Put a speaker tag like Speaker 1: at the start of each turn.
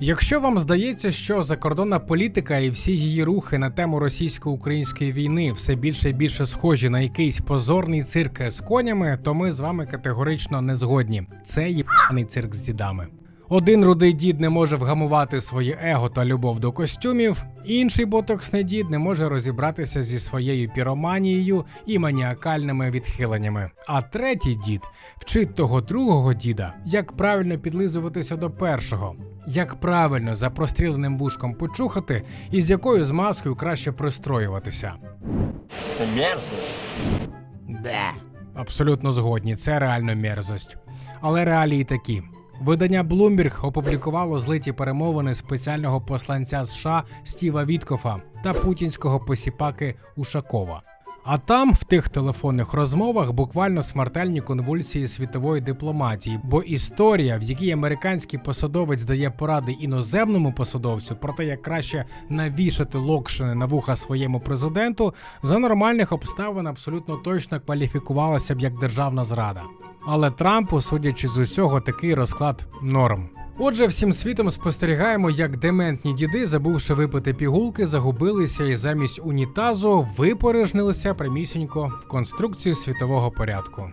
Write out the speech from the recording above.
Speaker 1: Якщо вам здається, що закордонна політика і всі її рухи на тему російсько-української війни все більше і більше схожі на якийсь позорний цирк з конями, то ми з вами категорично не згодні. Це єбаний цирк з дідами. Один рудий дід не може вгамувати своє его та любов до костюмів, інший ботоксний дід не може розібратися зі своєю піроманією і маніакальними відхиленнями. А третій дід вчить того другого діда, як правильно підлизуватися до першого, як правильно за простріленим вушком почухати і з якою змазкою краще пристроюватися.
Speaker 2: Це мерзость.
Speaker 1: Бе. Абсолютно згодні, це реально мерзость. Але реалії такі. Видання Bloomberg опублікувало злиті перемовини спеціального посланця США Стіва Віткофа та путінського посіпаки Ушакова. А там, в тих телефонних розмовах, буквально смертельні конвульсії світової дипломатії, бо історія, в якій американський посадовець дає поради іноземному посадовцю про те, як краще навішати локшини на вуха своєму президенту, за нормальних обставин абсолютно точно кваліфікувалася б як державна зрада. Але Трампу, судячи з усього, такий розклад норм. Отже, всім світом спостерігаємо, як дементні діди, забувши випити пігулки, загубилися і замість унітазу випорожнилися прямісінько в конструкцію світового порядку.